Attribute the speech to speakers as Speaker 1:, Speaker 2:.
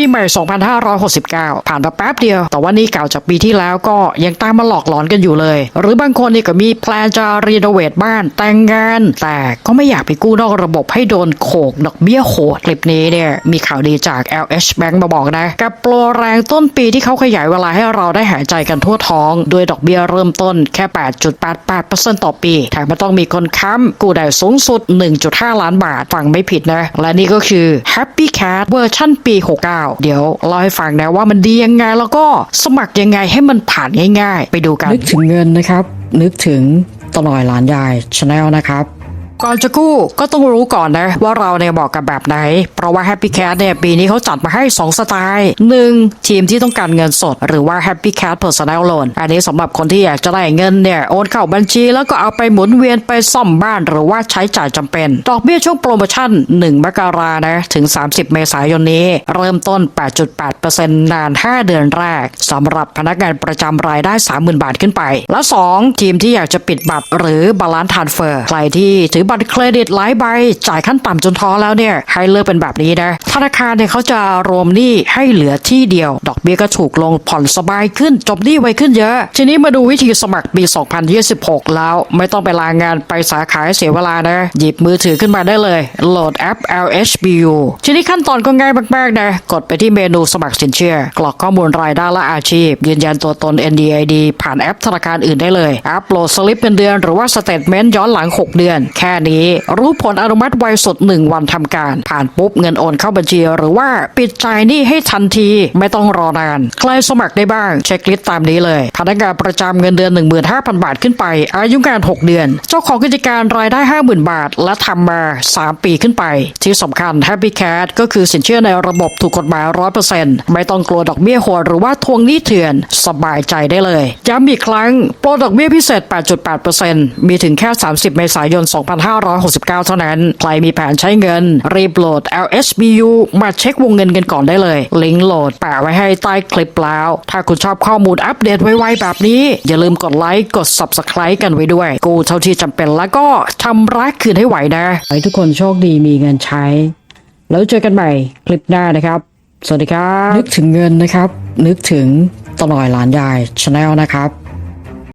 Speaker 1: ปีใหม่ 2569 ผ่านมาแป๊บเดียว แต่ว่านี่เก่าจากปีที่แล้วก็ยังตามมาหลอกหลอนกันอยู่เลย หรือบางคนนี่ก็มีแพลนจะรีโนเวทบ้านแต่งงาน แต่ก็ไม่อยากไปกู้นอกระบบให้โดนโขกดอกเบี้ยโหดคลิปนี้เนี่ยมีข่าวดีจาก LH Bank มาบอกนะ กับโปรแรงต้นปีที่เขาขยายเวลาให้เราได้หายใจกันทั่วท้องด้วยดอกเบี้ยเริ่มต้นแค่ 8.88%ต่อปีแถมไม่ต้องมีคนค้ำกู้ได้สูงสุด 1.5 ล้านบาทฟังไม่ผิดนะ และนี่ก็คือ Happy Cat เวอร์ชั่นปี 69เดี๋ยวเล่าให้ฟังนะว่ามันดียังไงแล้วก็สมัครยังไงให้มันผ่านง่าย ๆ ไปดูกันนึกถึงเงินนะครับ นึกถึงตลอยหลานยายชาแนลนะครับ ก่อนจะกู้ก็ต้องรู้ก่อนนะว่าเราเนี่ยบอกกับแบบไหน เพราะว่า Happy Cat เนี่ยปีนี้เขาจัดมาให้ 2 สไตล์ 1. ทีมที่ต้องการเงินสด หรือว่า Happy Cat Personal Loan อันนี้สำหรับคนที่อยากจะได้เงินเนี่ยโอนเข้าบัญชี แล้วก็เอาไปหมุนเวียนไปซ่อมบ้านหรือว่าใช้จ่ายจำเป็น ดอกเบี้ยช่วงโปรโมชั่น 1 มกรานะถึง 30 เมษายนนี้ เริ่มต้น 8.8%นาน 5 เดือนแรกสำหรับพนักงานประจำรายได้ 30,000 บาทขึ้นไป และ 2 ทีมที่อยากจะปิดบัตรหรือบาลานซ์ทานเฟอร์ใครที่ถือบัตรเครดิตหลายใบจ่ายขั้นต่ำจนท้อแล้วเนี่ยให้เลือกเป็นแบบนี้นะธนาคารเนี่ยเขาจะรวมหนี้ให้เหลือที่เดียว ดอกเบี้ยก็ถูกลงผ่อนสบายขึ้นจบหนี้ไวขึ้นเยอะ ทีนี้มาดูวิธีสมัครปี 2026 แล้วไม่ต้องไปลางานไปสาขาเสียเวลานะ หยิบมือถือขึ้นมาได้เลย โหลดแอป LHBU ทีนี้ขั้นตอนก็ง่ายมากๆนะ กดไปที่เมนูสมัครสินเชื่อ กรอกข้อมูลรายได้และอาชีพ ยืนยันตัวตน NDID ผ่านแอปธนาคารอื่นได้เลย อัปโหลดสลิปเงินเดือนหรือว่าสเตทเมนต์ย้อนหลัง 6 เดือน แค่นี้รู้ผลอนุมัติไวสุด 1 วันทำการ ผ่านปุ๊บเงินโอนเข้าบัญชี หรือว่าปิดจ่ายหนี้ให้ทันทีไม่ต้องรอนาน ใครสมัครได้บ้างเช็คลิสต์ตามนี้เลย พนักงานประจำเงินเดือน 15,000 บาทขึ้นไป อายุงาน 6 เดือน เจ้าของกิจการรายได้ 50,000 บาท และทำมา 3 ปีขึ้นไป ที่สำคัญ Happy Cat ก็คือสินเชื่อในระบบถูกกฎหมาย 100%ไม่ต้องกลัวดอกเบี้ยโหดหรือว่าทวงหนี้เถื่อนสบายใจได้เลยย้ำอีกครั้งโปรดอกเบี้ยพิเศษ 8.8%มีถึงแค่ 30 เมษายน 2569 เท่านั้น ใครมีแผนใช้เงินรีบโหลด LSBU มาเช็ควงเงินกันก่อนได้เลย ลิงก์โหลดแปะไว้ให้ใต้คลิปแล้ว ถ้าคุณชอบข้อมูลอัปเดตไวๆแบบนี้ อย่าลืมกดไลค์กด Subscribe กันไว้ด้วย กูเท่าที่จำเป็นแล้วก็ทำรักคืนให้ไหวนะให้ทุกคนโชคดีมีเงินใช้ แล้วเจอกันใหม่คลิปหน้านะครับ สวัสดีครับ นึกถึงเงินนะครับ นึกถึงตลอยหลานยายชาแนลนะครับ